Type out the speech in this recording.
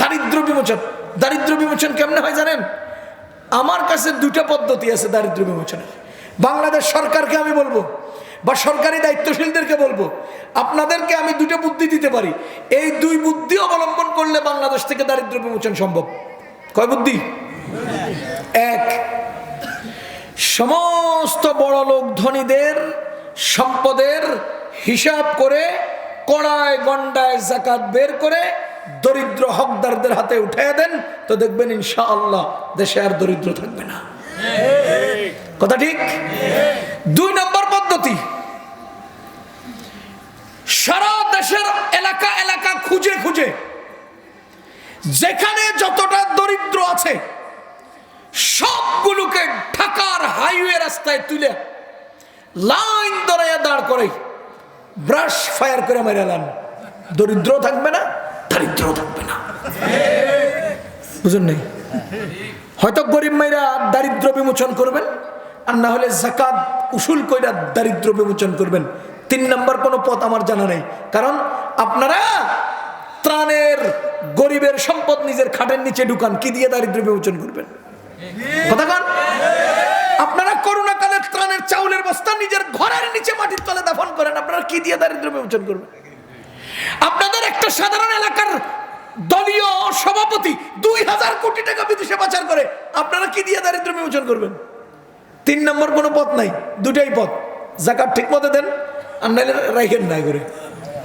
দারিদ্র বিমোচন। দারিদ্র বিমোচন কেমনে হয় জানেন? আমার কাছে দুটা পদ্ধতি আছে দারিদ্র বিমোচনের। বাংলাদেশ সরকারকে আমি বলব বা সরকারি দায়িত্বশীলদেরকে বলব, আপনাদেরকে আমি দুটো বুদ্ধি দিতে পারি। এই দুই বুদ্ধি অবলম্বন করলে বাংলাদেশ থেকে দারিদ্র বিমোচন সম্ভব। কয় বুদ্ধি? এক, সমস্ত বড় লোক ধনীদের সম্পদের হিসাব করে কড়ায় গন্ডায় জাকাত বের করে দরিদ্র হকদারদের হাতে উঠিয়ে দেন, তো দেখবেন ইনশাআল্লাহ দেশে আর দরিদ্র থাকবে না। কথা ঠিক? দুই নম্বর পদ্ধতি। সারা দেশের এলাকা এলাকা খুঁজে খুঁজে যেখানে যতটা দরিদ্র আছে, সবগুলোকে ঢাকার হাইওয়ে রাস্তায় তুলে লাইন দরাইয়া দাঁড় করে ব্রাশ ফায়ার করে মেরালাম দরিদ্র থাকবে না দারিদ্র থাকবে না। বুঝুন নেই? হয়তো গরিব মাইরা দারিদ্র বিমোচন করবেন, আর না হলে জাকাত উসুল কইরা দারিদ্র বিমোচন করবেন। তিন নম্বর কোনো পথ আমার জানা নেই। কারণ আপনারা ত্রাণের, গরিবের সম্পদ নিজের খাটের নিচে ঢুকান, কি দিয়ে দারিদ্র বিমোচন করবেন? আপনারা করোনা কালে ত্রাণের চাউলের বস্তা নিজের ঘরের নিচে মাটির তলে দাফন করেন, আপনারা কি দিয়ে দারিদ্র বিমোচন করবেন? আপনাদের একটা সাধারণ এলাকার দলীয় সভাপতি দুই হাজার কোটি টাকা বিদেশে পাচার করে, আপনারা কি দিয়ে দারিদ্র বিমোচন করবেন? তিন নম্বর কোনো পথ নাই, দুটাই পথ। জাকাত ঠিক মতো দেন নাইলে রাইখেন নাই করে